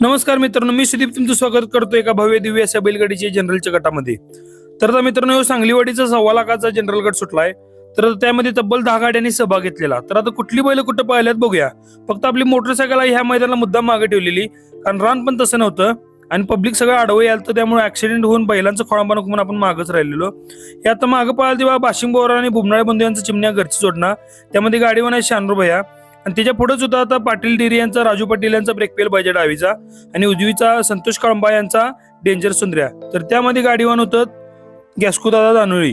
नमस्कार मित्रांनो मी सुदीप तुमचं स्वागत करतो एका भव्य दिव्य अशा बैलगाडीच्या जनरलच्या गटामध्ये. तर आता मित्रांनो सांगलीवाडीचा सव्वा लाखाचा जनरल गट सुटलाय. तर त्यामध्ये तब्बल दहा गाड्यांनी सहभाग घेतलेला. तर आता कुठली बैल कुठं पाहिल्यात बघूया. फक्त आपली मोटरसायकल ह्या मैदानाला मुद्दाम मागे ठेवलेली. कारण रान पण तसं नव्हतं. आणि पब्लिक सगळं आडवं याल तर त्यामुळे ऍक्सिडेंट होऊन बैलांचं खोळांबा नको म्हणून आपण मागच राहिलेलो. हे आता मागं पाहिलं तेव्हा बाशिंग बोरा आणि बुमनाळे बंधू यांचं चिमण्या घरची जोडणं. त्यामध्ये गाडीवर आहे शानरू भैया. आणि त्याच्या पुढे सुद्धा आता पाटील डेरी यांचा राजू पाटील यांचा ब्रेकपेल बजेट डावीचा आणि उजवीचा संतोष कळंबा यांचा डेंजर सुंदर्या तर त्यामध्ये गाडीवान होतं गॅस्कुदादा दानोळी.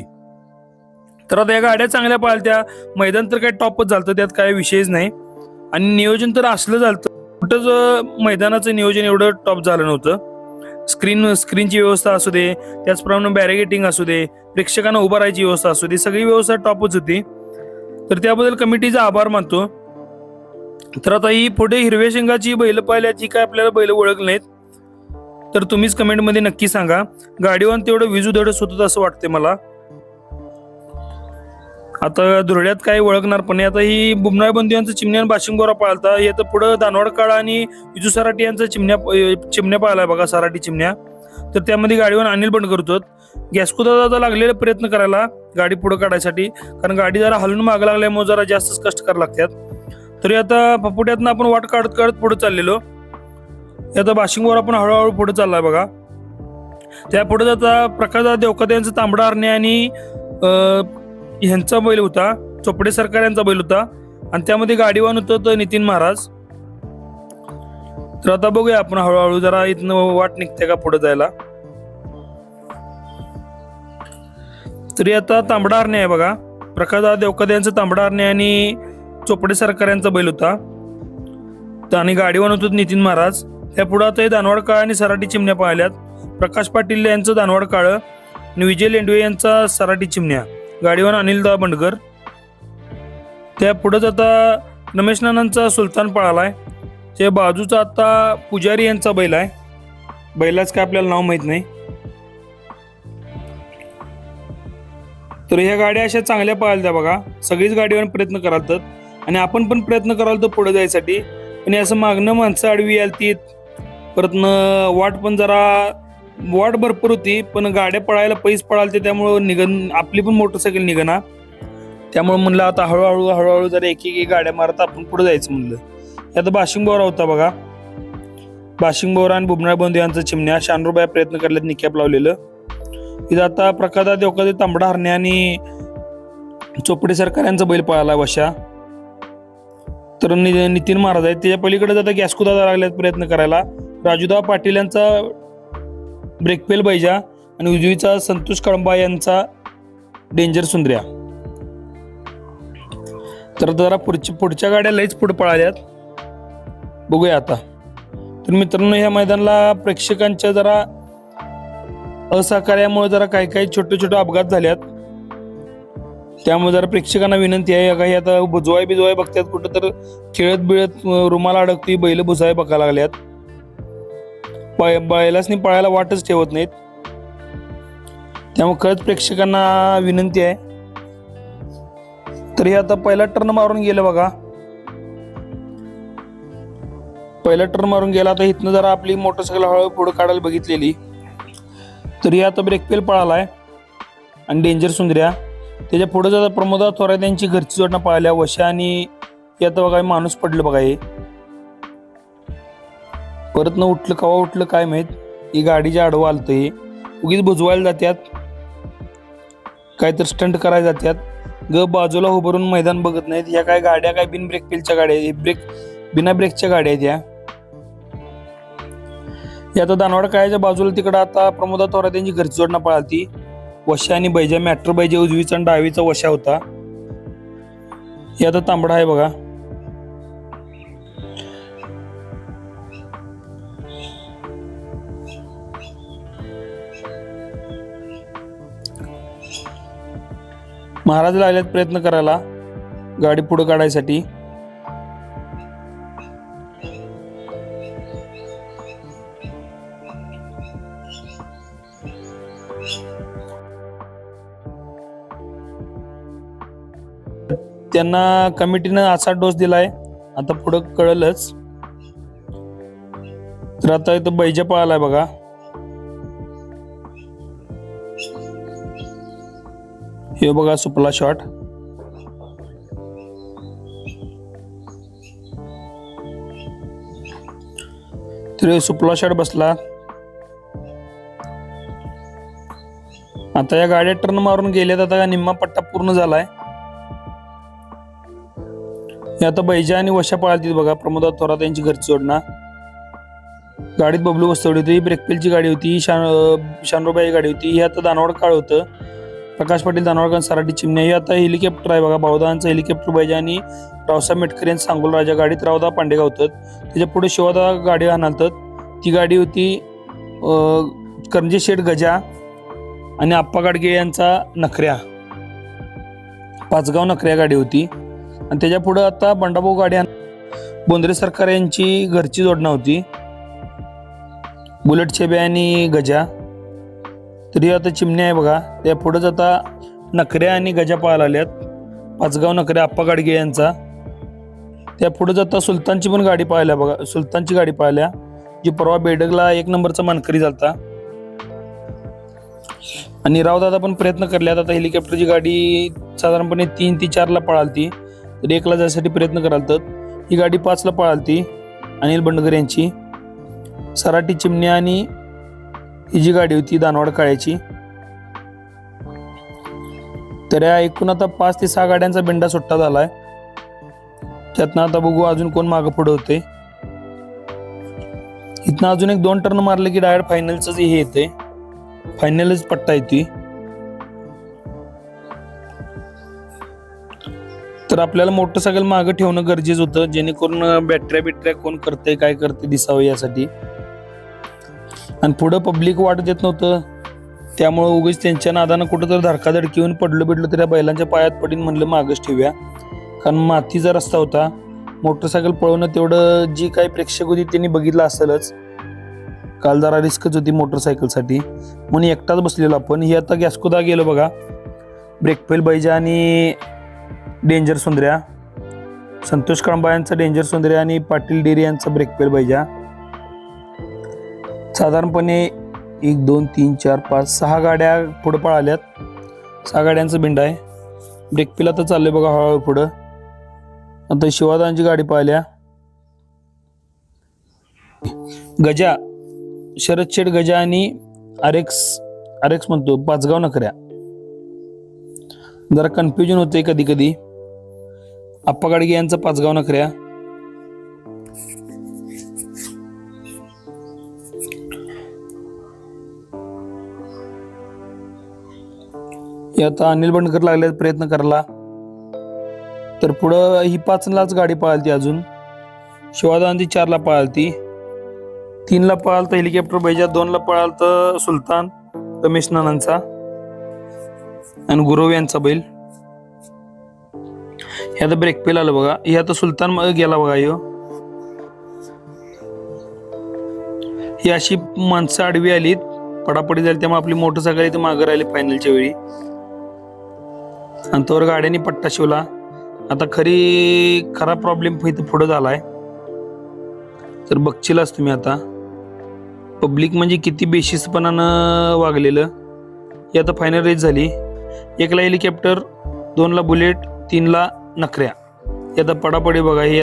तर आता या गाड्या चांगल्या पाळत्या मैदान तर काही टॉपच झालं त्यात काय विषयच नाही. आणि नियोजन तर असलं झालं कुठंच मैदानाचं नियोजन एवढं टॉप झालं नव्हतं. स्क्रीन स्क्रीनची व्यवस्था असू दे त्याचप्रमाणे बॅरिगेटिंग असू दे प्रेक्षकांना उभा राहायची व्यवस्था असू दे सगळी व्यवस्था टॉपच होती. तर त्याबद्दल कमिटीचा आभार मानतो. तर आता ही पुढे हिरव्या शेंगाची बैल पाहिल्याची काय आपल्याला बैल ओळखली नाहीत. तर तुम्हीच कमेंटमध्ये नक्की सांगा. गाडीवान तेवढं विजू धडस होत असं वाटते मला. आता धुरड्यात काय ओळखणार पण नाही. आता ही बुमनाळ बंधू यांचं चिमण्या आणि पाळता. हे तर पुढं दानवाड काळा आणि विजू सराटी यांचा चिमण्या चिमण्या पाळलाय बघा सराटी चिमण्या. तर त्यामध्ये गाडीवर अनिल बंड करतो गॅसकुदा लागलेले प्रयत्न करायला गाडी पुढे काढायसाठी. कारण गाडी जरा हलून माग लागल्यामुळे जरा जास्तच कष्ट करायला लागतात. तरी आता फपुट्यातनं आपण वाट काढत काढत पुढे चाललेलो. आता बाशिंगवर आपण हळूहळू पुढे चाललाय बघा. त्या पुढे जाता प्रकाश देवकते यांचं तांबडा हरणे आणि ह्यांचा बैल होता चोपडे सरकार यांचा बैल होता. आणि त्यामध्ये गाडीवान होतं तर नितीन महाराज. तर आता बघूया आपण हळूहळू जरा इथनं वाट निघते का पुढे जायला. तरी आता तांबडा हरणे आहे बघा. प्रकाशदा देवकद यांचं तांबडा हरणे आणि चोपडे सरकार यांचा बैल होता. तर आणि गाडीवान होतो नितीन महाराज. त्या पुढे आता हे दानवाड काळ आणि सराटी चिमण्या पाहिल्यात. प्रकाश पाटील यांचं दानवाड काळ आणि विजय लेंडवे यांचा सराटी चिमण्या गाडीवान अनिल दा बंडकर त्या पुढेच आता रमेश नानांचा सुलतान पळालाय. त्या बाजूचा आता पुजारी यांचा बैल आहे. बैलाच काय आपल्याला नाव माहीत नाही. तर ह्या गाड्या अशा चांगल्या पाहिल्या बघा. सगळीच गाडीवर प्रयत्न कराल तर आणि आपण पण प्रयत्न कराल तर पुढे जायसाठी. पण असं मागणं माणसं आडवी आलतीत परत वाट पण जरा वाट भरपूर होती पण गाड्या पळायला पैस पळालते त्यामुळं निघन आपली पण मोटरसायकल निघणार त्यामुळे म्हणलं आता हळूहळू हळूहळू जरा एक एक गाड्या मारत आपण पुढे जायचं म्हणलं. आता बाशिंग बोरा होता बघा. बाशिंग बोरा आणि बुबनाळ बंधू यांचा चिमण्या शानरूबाया प्रयत्न करल्यात निकॅप लावलेलं. इथं आता प्रकादा देवकादे तांबडा हरणे आणि चोपडे सरकार यांचा बैल पळाला वशा. तर नि- नितीन महाराज आहेत त्याच्या पलीकडे आता गॅसकुदादा लागल्यात प्रयत्न करायला. राजूदा पाटील यांचा ब्रेकपेल बैजा आणि उजवीचा संतोष कळंबा यांचा डेंजर सुंदर्या. तर जरा पुढच्या पुढच्या गाड्या लईच पुढे पळाल्यात. बघूया आता. तर मित्रांनो ह्या मैदानाला प्रेक्षकांच्या जरा असहकार्यामुळे जरा काही काही छोटे छोटे अपघात झाल्यात त्यामुळे जरा प्रेक्षकांना विनंती आहे काही आता बुजवाय बिजवाय बघतात कुठं तर खेळत बिळत रुमाला अडकतोय बैल भुसाय बघायला लागल्यात. पाय बैलासनी पळायला वाटच ठेवत नाहीत. त्यामुळे खरंच प्रेक्षकांना विनंती आहे. तर हे आता पहिला टर्न मारून गेलं बघा. पहिला टर्न मारून गेला आता इथनं जरा आपली मोटरसायकल हळूहळू पुढे काढायला बघितलेली. तर हे आता ब्रेकपेल आहे आणि डेंजर सुंदर्या त्याच्या पुढे जाता प्रमोदा थोरात यांची घरची जोडणं पळाल्या वशा आणि यात बघा माणूस पडलं बघा हे. परत न उठलं कवा उठलं काय माहीत? ही गाडीच्या आडवं आलतं हे. उगीच बुजवायला जात्यात. काहीतरी स्टंट करायला जात्यात. ग बाजूला उभारून मैदान बघत नाहीत. ह्या काय गाड्या काय बिन ब्रेक पेलच्या गाड्या आहेत. ब्रेक बिना ब्रेकच्या गाड्या आहेत या. हे आता दानवाड कायाच्या बाजूला तिकडं आता प्रमोदा थोरात यांची घरची जोडणं पळालती वशा आणि बैजा मॅट्रो बैजा उजवीचा आणि डावीचा वशा होता. हे आता तांबडा आहे बघा. महाराज लागल्यात प्रयत्न करायला गाडी पुढे काढायसाठी. त्यांना कमिटीनं असा डोस दिलाय आता पुढं कळलंच. तर आता इथं बैजपा आलाय बघा. हे बघा सुपला शॉट तर सुपला शॉट बसला. आता या गाड्या टर्न मारून गेल्यात आता निम्मा पट्टा पूर्ण झालाय. आता बैजा आणि वशा पळालतील बघा. प्रमोदा थोरात यांची घरची जोडणा गाडीत बबलू बसवली होती. ब्रेकपेलची गाडी होती. शान शानरोबाई गाडी होती. ही आता दानवड काळ होतं. प्रकाश पाटील दानवडकर सराटी चिमणे. ही आता हेलिकॉप्टर आहे बघा. बावदांचं हेलिकॉप्टर बैजा आणि रावसाहेब मेटकर यांचं सांगोल राजा. गाडीत रावदा पांडेगाव होतं त्याच्या पुढे शिवदा गाडी आणतात ती गाडी होती करंजी शेठ गजा आणि आप्पा गाडगे यांचा नखऱ्या. पाचगाव नखऱ्या गाडी होती. आणि त्याच्या पुढं आता बंडाभाऊ गाड्या बोंद्रे सरकार यांची घरची जोडणं होती. बुलेट छेबे आणि गजा. तरी आता चिमण्या आहे बघा. त्या पुढंच आता नखऱ्या आणि गजा पाहायला आल्यात पाचगाव नखऱ्या आप्पा गाडगे यांचा. त्या पुढंच आता सुलतानची पण गाडी पाहिल्या बघा. सुलतानची गाडी पाहिल्या जी परवा बेडगला एक नंबरचा मानकरी झालता. आणि रावदादा पण प्रयत्न करल्यात. आता हेलिकॉप्टरची गाडी साधारणपणे तीन ते चारला पळालती. तर एकला जायसाठी प्रयत्न कराल तर ही गाडी पाचला पळालती अनिल बंडगर यांची. सराटी चिमणी आणि ही जी गाडी होती दानवाड काळ्याची. तर या एकूण आता पाच ते सहा गाड्यांचा बिंडा सुट्टा झालाय. त्यातनं आता बघू अजून कोण मागं पुढे होते इथनं अजून एक दोन टर्न मारले की डायरेक्ट फायनलच हे येते फायनलच पट्टा येते तर आपल्याला मोटरसायकल मागं ठेवणं गरजेचं होतं. जेणेकरून बॅटऱ्या बिटऱ्या कोण करते काय करते दिसावं यासाठी. आणि पुढं पब्लिक वाट देत नव्हतं. त्यामुळे उगीच त्यांच्या नादानं कुठं तर धडकाधडकी येऊन पडलं बिडलं तर त्या बैलांच्या पायात पडीन म्हणलं मागच ठेवूया. कारण मातीचा रस्ता होता मोटरसायकल पळवणं तेवढं जी काही प्रेक्षक होती त्यांनी बघितलं असेलच. काल जरा रिस्कच होती मोटरसायकलसाठी. म्हणून एकटाच बसलेलो आपण. ही आता गॅस्कोदा गेलो बघा. ब्रेकफेल बैजा आणि डेंजर सुंदर्या संतोष कळंबा यांचा डेंजर सुंदर्या आणि पाटील डेरी यांचा ब्रेकवेल बैजा. साधारणपणे एक दोन तीन चार पाच सहा गाड्या पुढं पळाल्यात. सहा गाड्यांचं बिंड आहे. ब्रेकफेल आता चाललंय बघा हळूहळू पुढं. आता शिवादांची गाडी पाहिल्या. गजा शरद शेठ गजा आणि आरेक्स आरेक्स म्हणतो पाचगाव नकऱ्या. जरा कन्फ्युजन होते कधी कधी आप्पा गाडगे यांचा पाचगाव नखऱ्या या आता अनिल बंडकर लागले प्रयत्न करायला. तर पुढं ही पाचलाच गाडी पळालती अजून. शिवादांती चारला पळालती. तीनला पळालतं हेलिकॉप्टर बैजा दोनला पळालतं सुलतान रमेश नानांचा. आणि गुरव यांचा बैल. हे आता ब्रेक पेल आलं बघा. हे आता सुलतान मग गेला बघा यो. ही अशी माणसं आडवी आलीत. पडापडी झाली त्यामुळे आपली मोटरसायकल इथे मागं राहिली फायनलच्या वेळी. आणि तोवर गाड्यांनी पट्टा शिवला. आता खरी खरा प्रॉब्लेम इथं पुढं झालाय. तर बघशीलच तुम्ही आता. पब्लिक म्हणजे किती बेशिसपणानं वागलेलं. ही आता फायनल रेस झाली. एकला हेलिकॉप्टर दोनला बुलेट तीनला नखऱ्या. हे आता पडापडी बघा हे